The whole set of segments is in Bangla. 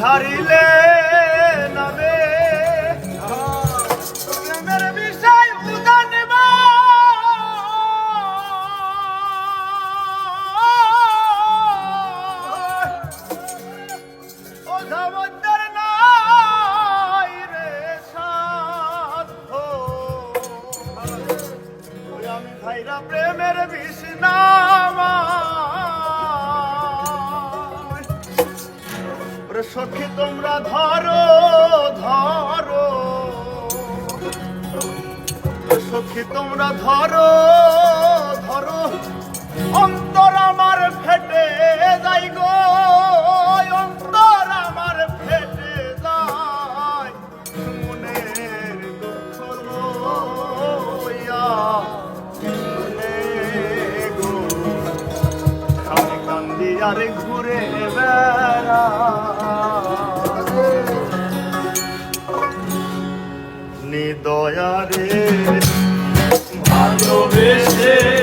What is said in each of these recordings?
Tarihler সখী, তোমরা ধরো ধরো। সখী, তোমরা ধরো ধরো। অন্তর আমার ফেটে যাই গো, অন্তর আমার ফেটে যায়। মনের দুঃখ লইয়া আর ঘুরে বেড়া দয়ারে ভালোবেসে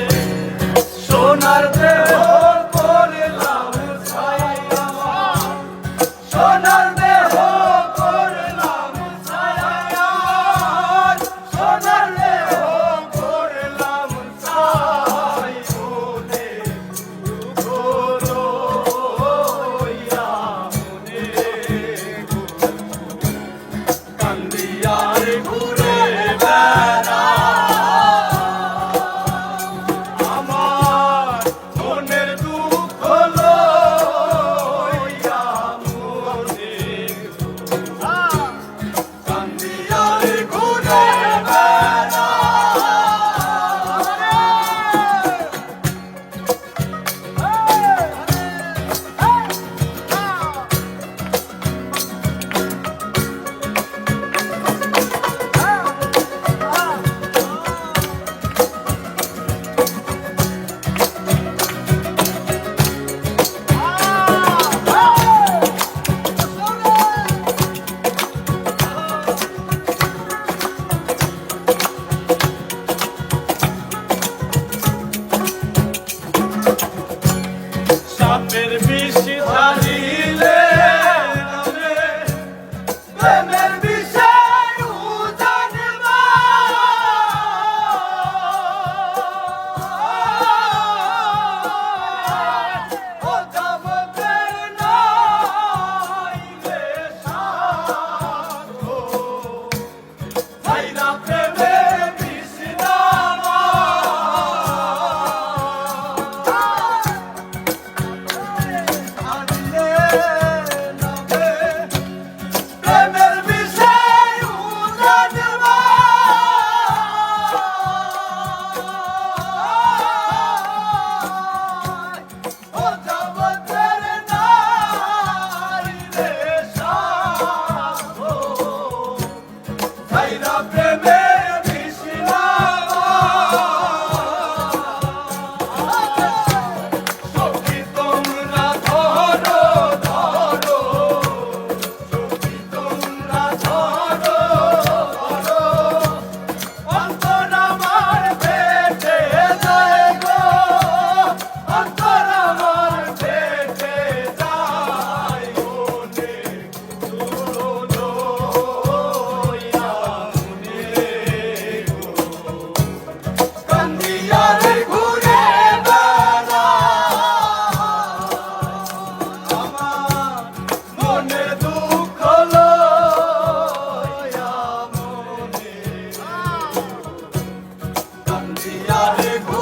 sabe.